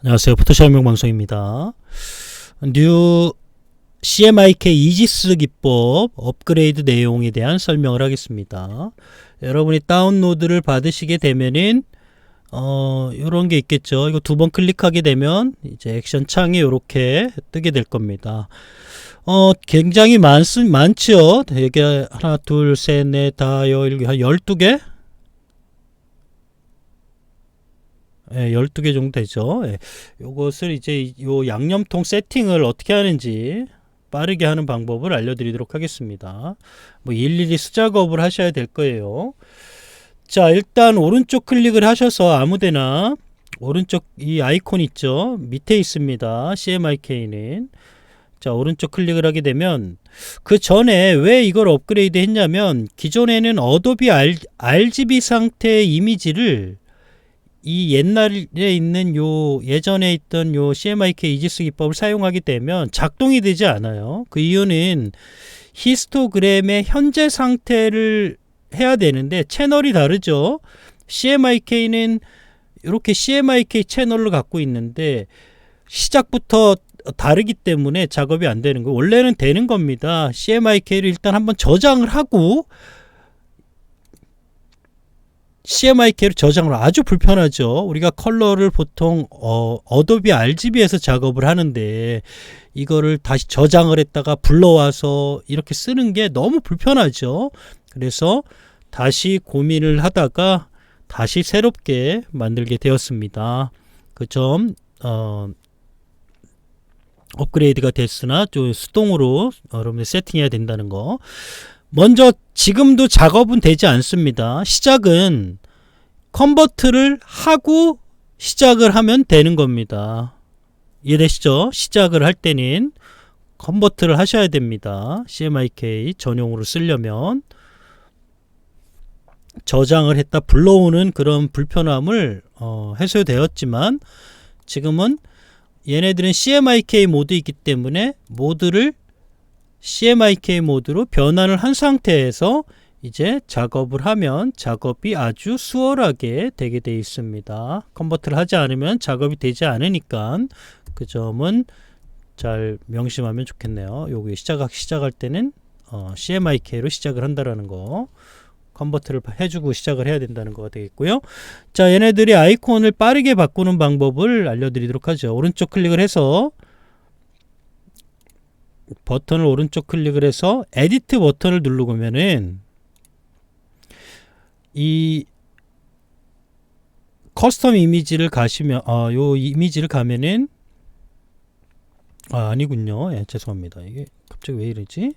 안녕하세요. 포토샵 명방송입니다. 뉴 CMYK 이지스 기법 업그레이드 내용에 대한 설명을 하겠습니다. 여러분이 다운로드를 받으시게 되면은 어 요런 게 있겠죠. 이거 두 번 클릭하게 되면 이제 액션 창이 이렇게 뜨게 될 겁니다. 어 굉장히 많 많죠. 되게 하나 둘 셋 넷 다섯 일곱 한 12개 예, 12개 정도 되죠. 예. 요것을 이제 요 양념통 세팅을 어떻게 하는지 빠르게 하는 방법을 알려드리도록 하겠습니다. 뭐 일일이 수작업을 하셔야 될 거예요. 자, 일단 오른쪽 클릭을 하셔서 아무데나 오른쪽 이 아이콘 있죠. 밑에 있습니다. CMYK는. 자, 오른쪽 클릭을 하게 되면 그 전에 왜 이걸 업그레이드 했냐면 기존에는 어도비 RGB 상태의 이미지를 이 옛날에 있는 요 예전에 있던 요 CMYK 이지스 기법을 사용하게 되면 작동이 되지 않아요. 그 이유는 히스토그램의 현재 상태를 해야 되는데 채널이 다르죠. CMYK는 이렇게 CMYK 채널을 갖고 있는데 시작부터 다르기 때문에 작업이 안 되는 거. 원래는 되는 겁니다. CMYK를 일단 한번 저장을 하고 CMYK로 저장을 아주 불편하죠. 우리가 컬러를 보통 어, 어도비 RGB에서 작업을 하는데 이거를 다시 저장을 했다가 불러와서 이렇게 쓰는 게 너무 불편하죠. 그래서 다시 고민을 하다가 다시 새롭게 만들게 되었습니다. 그점 어, 업그레이드가 됐으나 좀 수동으로 여러분들 세팅해야 된다는 거. 먼저 지금도 작업은 되지 않습니다. 시작은 컨버트를 하고 시작을 하면 되는 겁니다. 이해되시죠? 시작을 할 때는 컨버트를 하셔야 됩니다. CMYK 전용으로 쓰려면 저장을 했다 불러오는 그런 불편함을 어, 해소되었지만 지금은 얘네들은 CMYK 모드이기 때문에 모드를 CMYK 모드로 변환을 한 상태에서 이제 작업을 하면 작업이 아주 수월하게 되게 되어 있습니다. 컨버트를 하지 않으면 작업이 되지 않으니까 그 점은 잘 명심하면 좋겠네요. 여기 시작 시작할 때는 어, CMYK로 시작을 한다라는 거. 컨버트를 해주고 시작을 해야 된다는 거가 되겠고요. 자, 얘네들이 아이콘을 빠르게 바꾸는 방법을 알려드리도록 하죠. 오른쪽 클릭을 해서 버튼을 오른쪽 클릭을 해서 에디트 버튼을 누르면은 이 커스텀 이미지를 가시면 아, 요 이미지를 가면은 아, 아니군요. 예, 죄송합니다. 이게 갑자기 왜 이러지?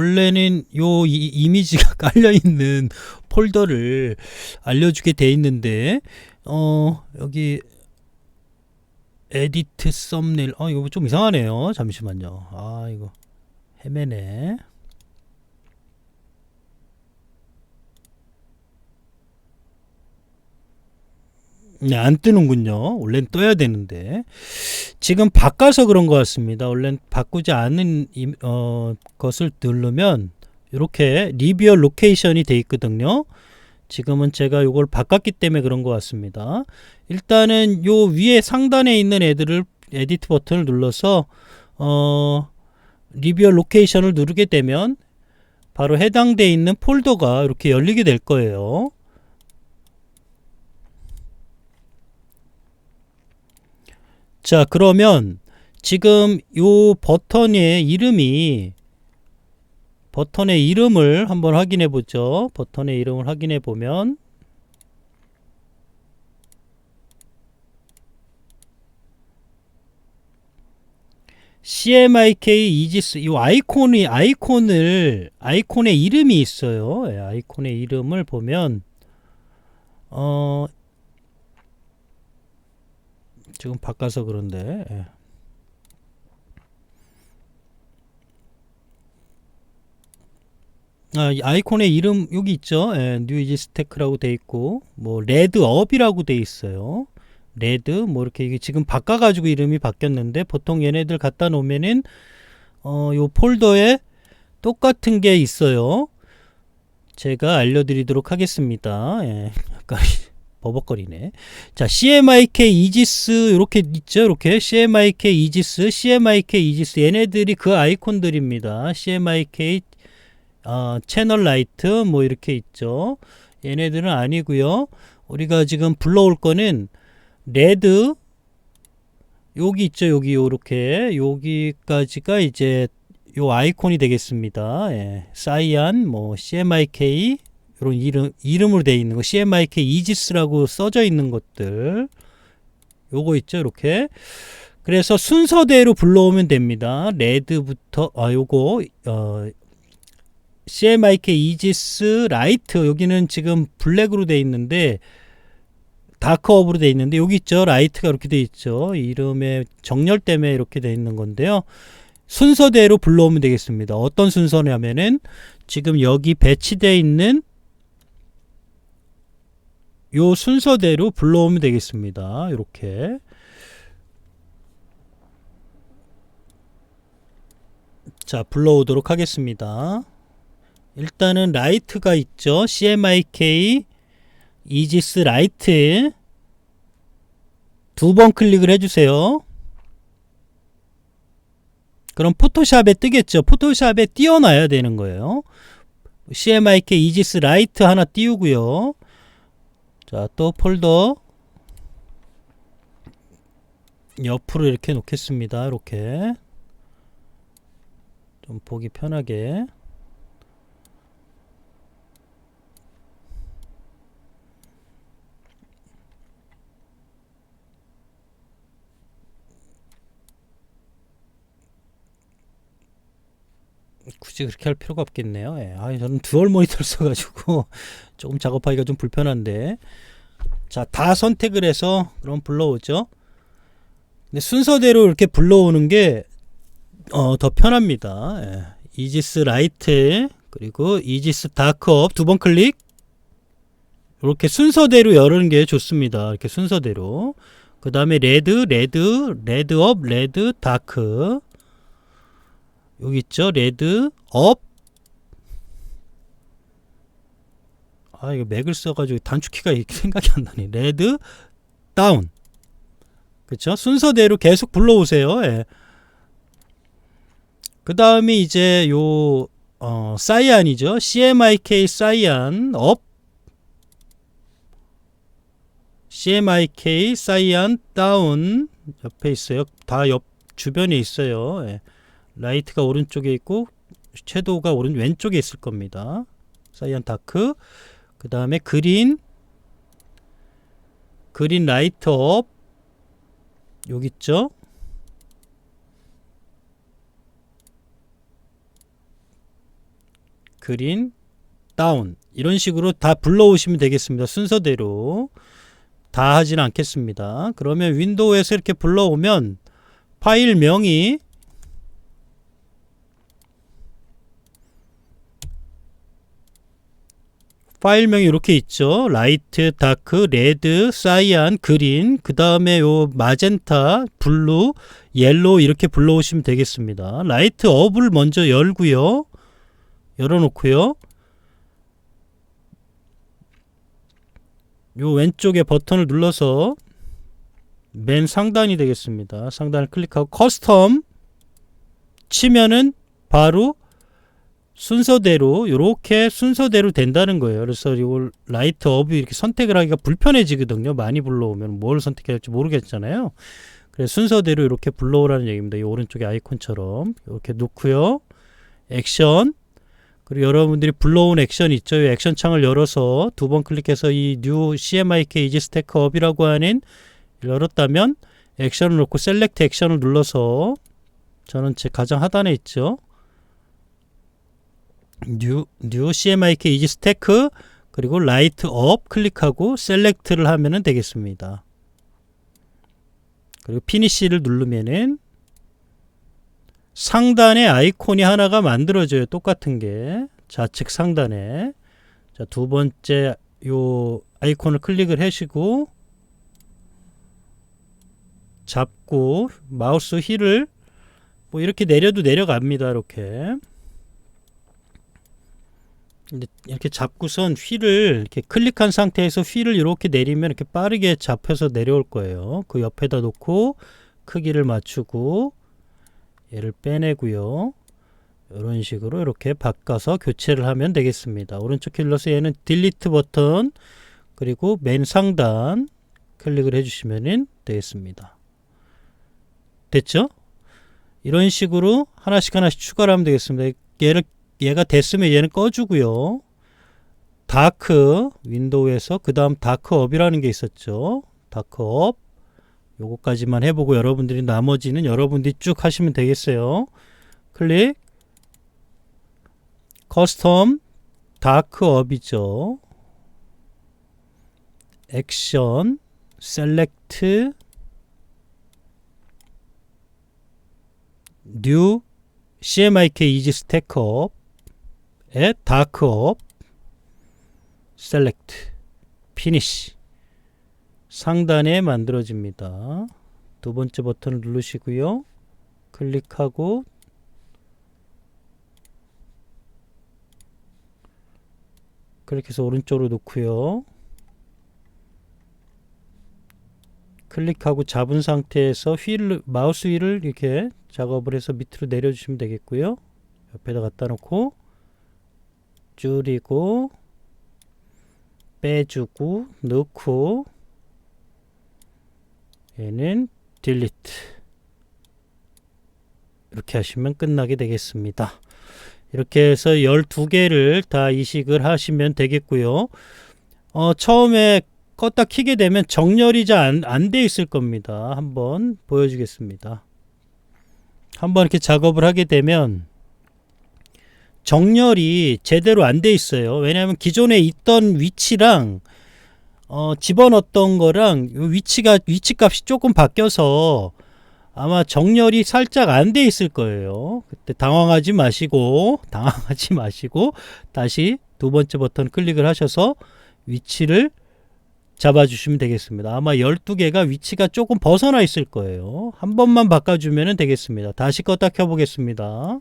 원래는 요 이, 이미지가 깔려 있는 폴더를 알려주게 돼 있는데 어 여기 에디트 썸네일. 어 이거 좀 이상하네요. 잠시만요. 아 이거 헤매네 네, 안 뜨는군요. 원래는 떠야 되는데. 지금 바꿔서 그런 것 같습니다. 원래는 바꾸지 않은 이, 어, 것을 누르면 이렇게 리뷰어 로케이션이 돼 있거든요. 지금은 제가 이걸 바꿨기 때문에 그런 것 같습니다. 일단은 요 위에 상단에 있는 애들을 에디트 버튼을 눌러서 어, 리뷰어 로케이션을 누르게 되면 바로 해당되어 있는 폴더가 이렇게 열리게 될 거예요. 자, 그러면 지금 요 버튼의 이름이 버튼의 이름을 한번 확인해 보죠. 버튼의 이름을 확인해 보면 CMYK 이지스 이 아이콘이 아이콘을 아이콘의 이름이 있어요. 예, 아이콘의 이름을 보면 어 지금 바꿔서 그런데 예. 아, 이 아이콘의 이름 여기 있죠. 예, 뉴이지 스테크라고 돼 있고 뭐 레드업이라고 돼 있어요. 레드 뭐 이렇게 이게 지금 바꿔 가지고 이름이 바뀌었는데 보통 얘네들 갖다 놓으면은 어, 요 폴더에 똑같은 게 있어요. 제가 알려드리도록 하겠습니다. 예, 약간 버벅거리네. 자, CMYK 이지스 이렇게 있죠. 이렇게 CMYK 이지스, CMYK 이지스 얘네들이 그 아이콘들입니다. CMYK 어, 채널 라이트 뭐 이렇게 있죠. 얘네들은 아니고요. 우리가 지금 불러올 거는 레드 여기 있죠. 여기 요렇게 여기까지가 이제 요 아이콘이 되겠습니다. 예. 사이안 뭐 CMYK 이런 이름 이름으로 되어 있는 거 CMYK 이지스라고 써져 있는 것들. 요거 있죠. 이렇게. 그래서 순서대로 불러오면 됩니다. 레드부터 아 요거 어 CMYK 이지스 라이트. 여기는 지금 블랙으로 돼 있는데 다크업으로 돼 있는데 여기 있죠? 라이트가 이렇게 돼 있죠? 이름의 정렬 때문에 이렇게 돼 있는 건데요. 순서대로 불러오면 되겠습니다. 어떤 순서냐면은 지금 여기 배치되어 있는 요 순서대로 불러오면 되겠습니다 이렇게 자 불러오도록 하겠습니다 일단은 라이트가 있죠. CMYK 이지스 라이트 두 번 클릭을 해주세요. 그럼 포토샵에 뜨겠죠. 포토샵에 띄워놔야 되는 거예요. CMYK 이지스 라이트 하나 띄우고요. 자, 또 폴더 옆으로 이렇게 놓겠습니다. 이렇게 좀 보기 편하게. 굳이 그렇게 할 필요가 없겠네요. 예. 아, 저는 듀얼 모니터를 써가지고 조금 작업하기가 좀 불편한데. 자, 다 선택을 해서 그럼 불러오죠. 근데 순서대로 이렇게 불러오는 게, 어, 더 편합니다. 예. 이지스 라이트, 그리고 이지스 다크업 두 번 클릭. 이렇게 순서대로 열는 게 좋습니다. 이렇게 순서대로. 그 다음에 레드, 레드, 레드업, 레드, 다크. 여기 있죠 레드 업. 아 이거 맥을 써가지고 단축키가 생각이 안 나네. 레드 다운. 그쵸 순서대로 계속 불러오세요. 예. 그 다음에 이제 요 어, 사이안이죠. CMYK 사이안 업. CMYK 사이안 다운 옆에 있어요. 다 옆 주변에 있어요. 예. 라이트가 오른쪽에 있고 섀도우가 오른 왼쪽에 있을 겁니다. 사이언 다크. 그 다음에 그린 그린 라이트 업 여기 있죠. 그린 다운 이런 식으로 다 불러오시면 되겠습니다. 순서대로 다 하지는 않겠습니다. 그러면 윈도우에서 이렇게 불러오면 파일명이 파일명이 이렇게 있죠. 라이트, 다크, 레드, 사이안, 그린, 그 다음에 요 마젠타, 블루, 옐로우 이렇게 불러오시면 되겠습니다. 라이트 업을 먼저 열고요. 열어놓고요. 요 왼쪽에 버튼을 눌러서 맨 상단이 되겠습니다. 상단을 클릭하고 커스텀 치면은 바로 순서대로 이렇게 순서대로 된다는 거예요. 그래서 이걸 라이트 업이 이렇게 선택을 하기가 불편해지거든요. 많이 불러오면 뭘 선택해야 할지 모르겠잖아요. 그래서 순서대로 이렇게 불러오라는 얘기입니다. 이 오른쪽에 아이콘처럼 이렇게 놓고요. 액션 그리고 여러분들이 불러온 액션 있죠. 이 액션 창을 열어서 두 번 클릭해서 이 new CMYK 이지 스태크 업이라고 하는 열었다면 액션을 놓고 셀렉트 액션을 눌러서 저는 제 가장 하단에 있죠. 뉴, 뉴 CMYK 이지 스태크 그리고 라이트 업 클릭하고 셀렉트를 하면 되겠습니다. 그리고 피니시를 누르면은 상단에 아이콘이 하나가 만들어져요. 똑같은 게 좌측 상단에 자, 두 번째 요 아이콘을 클릭을 하시고 잡고 마우스 휠을 뭐 이렇게 내려도 내려갑니다. 이렇게 이렇게 잡고선 휠을 이렇게 클릭한 상태에서 휠을 이렇게 내리면 이렇게 빠르게 잡혀서 내려올 거예요. 그 옆에다 놓고 크기를 맞추고 얘를 빼내고요. 이런 식으로 이렇게 바꿔서 교체를 하면 되겠습니다. 오른쪽 키 눌러서 얘는 딜리트 버튼 그리고 맨 상단 클릭을 해주시면 되겠습니다. 됐죠? 이런 식으로 하나씩 하나씩 추가를 하면 되겠습니다. 얘를 얘가 됐으면 얘는 꺼주고요. 다크 윈도우에서 그 다음 다크업이라는 게 있었죠. 다크업 요거까지만 해보고 여러분들이 나머지는 여러분들이 쭉 하시면 되겠어요. 클릭 커스텀 다크업이죠. 액션 셀렉트 뉴 CMYK 이지 스택업 에 다크업 셀렉트 피니시 상단에 만들어집니다. 두 번째 버튼을 누르시고요. 클릭하고 클릭해서 오른쪽으로 놓고요. 클릭하고 잡은 상태에서 휠 마우스 휠을 이렇게 작업을 해서 밑으로 내려주시면 되겠고요. 옆에다 갖다 놓고 줄이고 빼주고 넣고 얘는 딜리트 이렇게 하시면 끝나게 되겠습니다. 이렇게 해서 12개를 다 이식을 하시면 되겠고요. 어, 처음에 껐다 키게 되면 정렬이 잘 안 돼 있을 겁니다. 한번 보여주겠습니다. 한번 이렇게 작업을 하게 되면 정렬이 제대로 안 돼 있어요. 왜냐하면 기존에 있던 위치랑 어, 집어넣었던 거랑 위치가 위치 값이 조금 바뀌어서 아마 정렬이 살짝 안 돼 있을 거예요. 그때 당황하지 마시고 당황하지 마시고 다시 두 번째 버튼 클릭을 하셔서 위치를 잡아주시면 되겠습니다. 아마 12개가 위치가 조금 벗어나 있을 거예요. 한 번만 바꿔주면 되겠습니다. 다시 껐다 켜보겠습니다.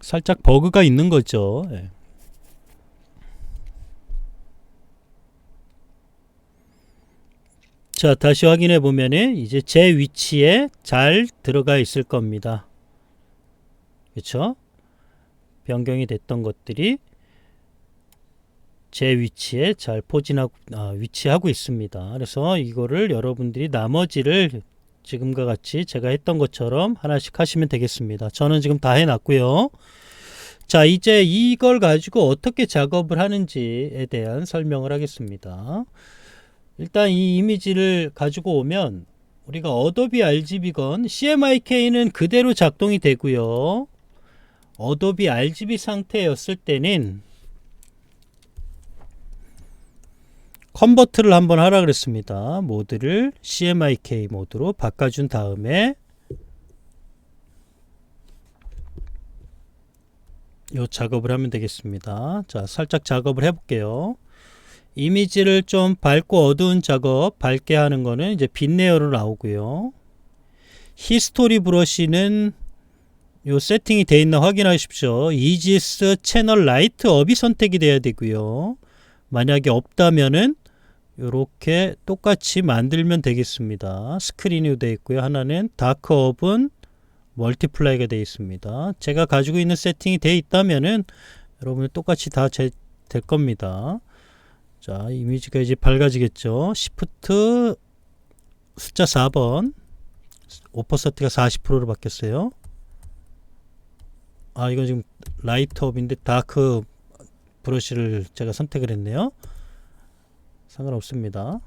살짝 버그가 있는 거죠. 예. 자, 다시 확인해 보면은 이제 제 위치에 잘 들어가 있을 겁니다. 그렇죠? 변경이 됐던 것들이 제 위치에 잘 포진하고 아, 위치하고 있습니다. 그래서 이거를 여러분들이 나머지를 지금과 같이 제가 했던 것처럼 하나씩 하시면 되겠습니다. 저는 지금 다 해놨고요. 자, 이제 이걸 가지고 어떻게 작업을 하는지에 대한 설명을 하겠습니다. 일단 이 이미지를 가지고 오면 우리가 어도비 RGB건 CMYK는 그대로 작동이 되고요. 어도비 RGB 상태였을 때는 컨버트를 한번 하라 그랬습니다. 모드를 CMYK 모드로 바꿔준 다음에 요 작업을 하면 되겠습니다. 자, 살짝 작업을 해볼게요. 이미지를 좀 밝고 어두운 작업, 밝게 하는 거는 이제 빈레어로 나오고요. 히스토리 브러쉬는 요 세팅이 되어 있나 확인하십시오. 이지스 채널 라이트 업이 선택이 돼야 되고요. 만약에 없다면은 이렇게 똑같이 만들면 되겠습니다. 스크린이 되어 있고요. 하나는 다크 업은 멀티플라이가 되어 있습니다. 제가 가지고 있는 세팅이 되어 있다면은 여러분 똑같이 다 될 겁니다. 자, 이미지가 이제 밝아지겠죠. 시프트 숫자 4번 오퍼서트가 40%로 바뀌었어요. 아, 이건 지금 라이트업인데 다크 브러쉬를 제가 선택을 했네요. 상관없습니다.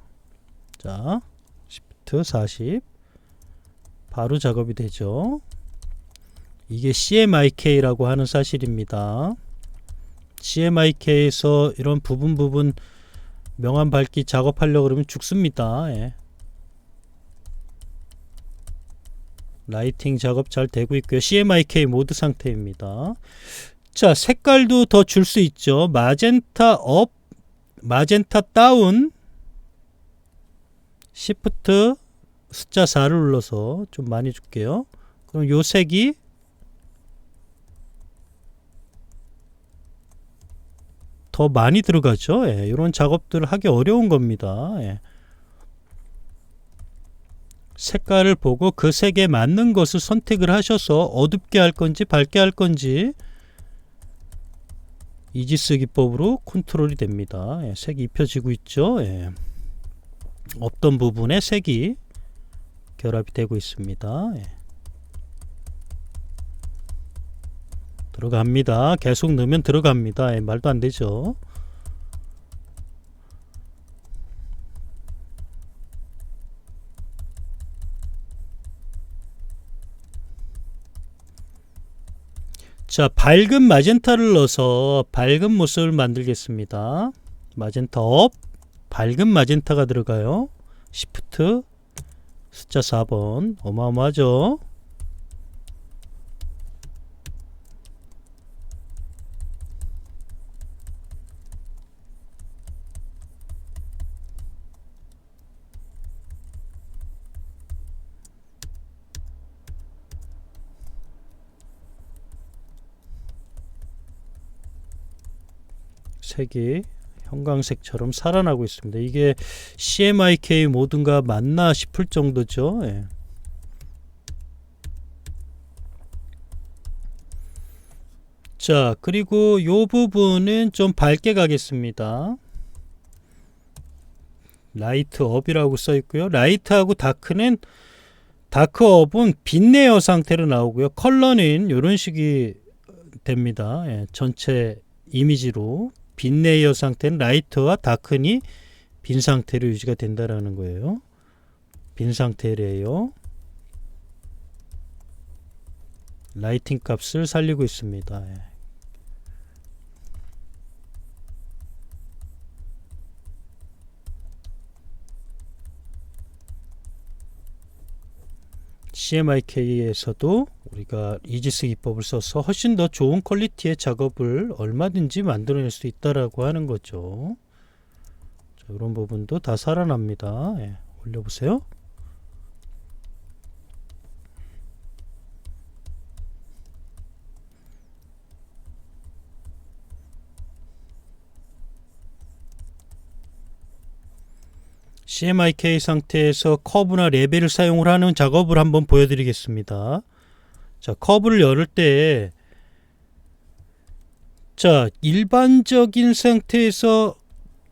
자, 시프트 40 바로 작업이 되죠. 이게 CMYK라고 하는 사실입니다. CMYK에서 이런 부분 부분 명암 밝기 작업하려고 그러면 죽습니다. 예. 라이팅 작업 잘 되고 있고요. CMYK 모드 상태입니다. 자, 색깔도 더 줄 수 있죠. 마젠타 업, 마젠타 다운, 시프트 숫자 4를 눌러서 좀 많이 줄게요. 그럼 요 색이 더 많이 들어가죠. 예, 이런 작업들을 하기 어려운 겁니다. 예. 색깔을 보고 그 색에 맞는 것을 선택을 하셔서 어둡게 할 건지 밝게 할 건지 이지스 기법으로 컨트롤이 됩니다. 예, 색이 입혀지고 있죠. 예. 없던 부분에 색이 결합이 되고 있습니다. 예. 들어갑니다. 계속 넣으면 들어갑니다. 예, 말도 안 되죠. 자, 밝은 마젠타를 넣어서 밝은 모습을 만들겠습니다. 마젠타 업, 밝은 마젠타가 들어가요. 시프트 숫자 4번 어마어마하죠. 색이 형광색처럼 살아나고 있습니다. 이게 CMYK 모든가 맞나 싶을 정도죠. 예. 자, 그리고 요 부분은 좀 밝게 가겠습니다. 라이트 업이라고 써 있고요. 라이트하고 다크는 다크업은 빛내어 상태로 나오고요. 컬러는 이런 식이 됩니다. 예, 전체 이미지로 빈 레이어 상태는 라이트와 다크니 빈 상태로 유지가 된다라는 거예요. 빈 상태래요. 라이팅 값을 살리고 있습니다. 예. CMYK에서도 우리가 이지스 기법을 써서 훨씬 더 좋은 퀄리티의 작업을 얼마든지 만들어낼 수 있다라고 하는 거죠. 자, 이런 부분도 다 살아납니다. 예, 올려보세요. CMYK 상태에서 커브나 레벨을 사용을 하는 작업을 한번 보여드리겠습니다. 자, 커브를 열을 때, 자, 일반적인 상태에서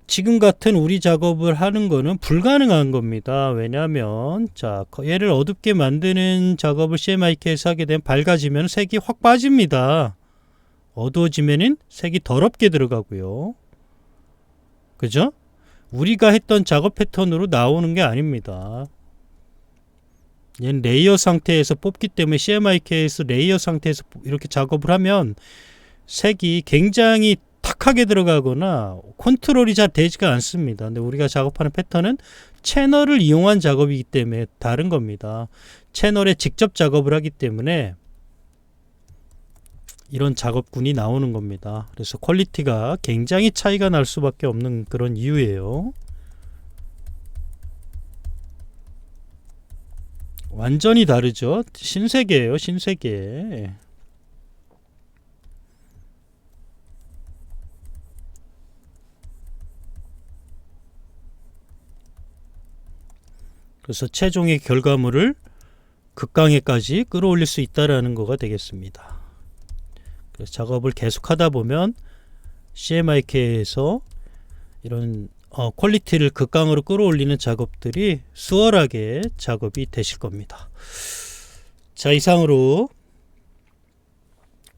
지금 같은 우리 작업을 하는 거는 불가능한 겁니다. 왜냐하면, 자, 얘를 어둡게 만드는 작업을 CMYK에서 하게 되면 밝아지면 색이 확 빠집니다. 어두워지면은 색이 더럽게 들어가고요. 그죠? 우리가 했던 작업 패턴으로 나오는 게 아닙니다. 얘는 레이어 상태에서 뽑기 때문에 CMYK에서 레이어 상태에서 이렇게 작업을 하면 색이 굉장히 탁하게 들어가거나 컨트롤이 잘 되지가 않습니다. 근데 우리가 작업하는 패턴은 채널을 이용한 작업이기 때문에 다른 겁니다. 채널에 직접 작업을 하기 때문에 이런 작업군이 나오는 겁니다. 그래서 퀄리티가 굉장히 차이가 날 수밖에 없는 그런 이유예요. 완전히 다르죠. 신세계예요, 신세계. 그래서 최종의 결과물을 극강에까지 끌어올릴 수 있다라는 거가 되겠습니다. 그래서 작업을 계속하다 보면 CMYK에서 이런 어, 퀄리티를 극강으로 끌어올리는 작업들이 수월하게 작업이 되실 겁니다. 자 이상으로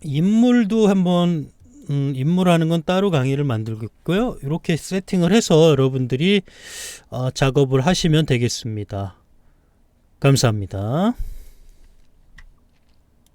인물도 한번 음, 인물하는 건 따로 강의를 만들고 있고요. 이렇게 세팅을 해서 여러분들이 어, 작업을 하시면 되겠습니다. 감사합니다.